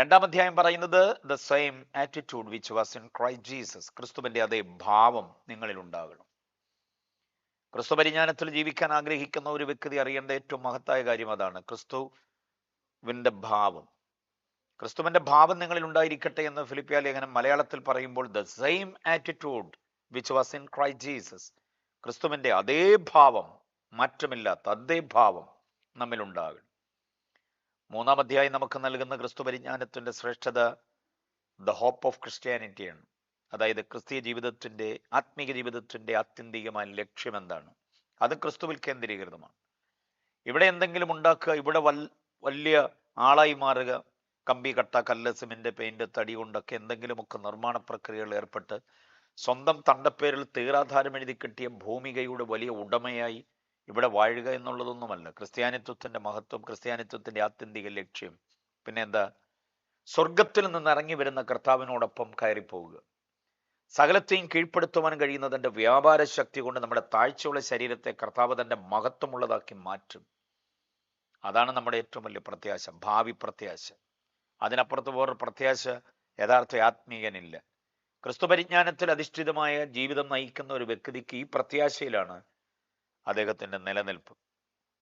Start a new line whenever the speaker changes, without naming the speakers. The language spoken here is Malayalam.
രണ്ടാം അധ്യായം പറയുന്നത് the same attitude which was in Christ Jesus ക്രിസ്തുവിന്റെ അതേ ഭാവം നിങ്ങളിൽ ഉണ്ടാകണം. ക്രിസ്തു പരിജ്ഞാനത്തിൽ ജീവിക്കാൻ ആഗ്രഹിക്കുന്ന ഒരു വ്യക്തി അറിയേണ്ട ഏറ്റവും മഹത്തായ കാര്യം അതാണ് ക്രിസ്തുവിന്റെ ഭാവം. ക്രിസ്തുവിന്റെ ഭാവം നിങ്ങളിൽ ഉണ്ടായിരിക്കട്ടെ എന്ന് ഫിലിപ്പിയ ലേഖനം മലയാളത്തിൽ പറയുമ്പോൾ the same attitude which was in Christ Jesus ക്രിസ്തുവിന്റെ അതേ ഭാവം മാറ്റമില്ലാത്ത അതേ ഭാവം നമ്മിലുണ്ടാകണം. മൂന്നാം അധ്യായം നമുക്ക് നൽകുന്ന ക്രിസ്തു പരിജ്ഞാനത്തിന്റെ ശ്രേഷ്ഠത ദ ഹോപ്പ് ഓഫ് ക്രിസ്ത്യാനിറ്റിയാണ് അതായത് ക്രിസ്തീയ ജീവിതത്തിന്റെ ആത്മീക ജീവിതത്തിന്റെ ആത്യന്തികമായ ലക്ഷ്യം എന്താണ്? അത് ക്രിസ്തുവിൽ കേന്ദ്രീകൃതമാണ്. ഇവിടെ എന്തെങ്കിലും ഉണ്ടാക്കുക ഇവിടെ വൽ വലിയ ആളായി മാറുക കമ്പി കട്ട കല്ല് സിമെന്റ് പെയിന്റ് തടി കൊണ്ടൊക്കെ എന്തെങ്കിലുമൊക്കെ നിർമ്മാണ പ്രക്രിയകൾ ഏർപ്പെട്ട് സ്വന്തം തണ്ടപ്പേരിൽ തീരാധാരം എഴുതി കിട്ടിയ ഭൂമികയുടെ വലിയ ഉടമയായി ഇവിടെ വാഴുക എന്നുള്ളതൊന്നുമല്ല. ക്രിസ്ത്യാനിത്വത്തിന്റെ മഹത്വം ക്രിസ്ത്യാനിത്വത്തിന്റെ ആത്യന്തിക ലക്ഷ്യം. പിന്നെ എന്താ സ്വർഗത്തിൽ നിന്ന് ഇറങ്ങി വരുന്ന കർത്താവിനോടൊപ്പം കയറിപ്പോവുക. സകലത്തെയും കീഴ്പ്പെടുത്തുവാൻ കഴിയുന്ന തന്റെ വ്യാപാര ശക്തി കൊണ്ട് നമ്മുടെ താഴ്ചയുള്ള ശരീരത്തെ കർത്താവ് തന്റെ മഹത്വമുള്ളതാക്കി മാറ്റും. അതാണ് നമ്മുടെ ഏറ്റവും വലിയ പ്രത്യാശ ഭാവി പ്രത്യാശ. അതിനപ്പുറത്ത് വേറൊരു പ്രത്യാശ യഥാർത്ഥ ആത്മീയനില്ല. ക്രിസ്തു പരിജ്ഞാനത്തിൽ അധിഷ്ഠിതമായ ജീവിതം നയിക്കുന്ന ഒരു വ്യക്തിക്ക് ഈ പ്രത്യാശയിലാണ് അദ്ദേഹത്തിന്റെ നിലനിൽപ്പ്.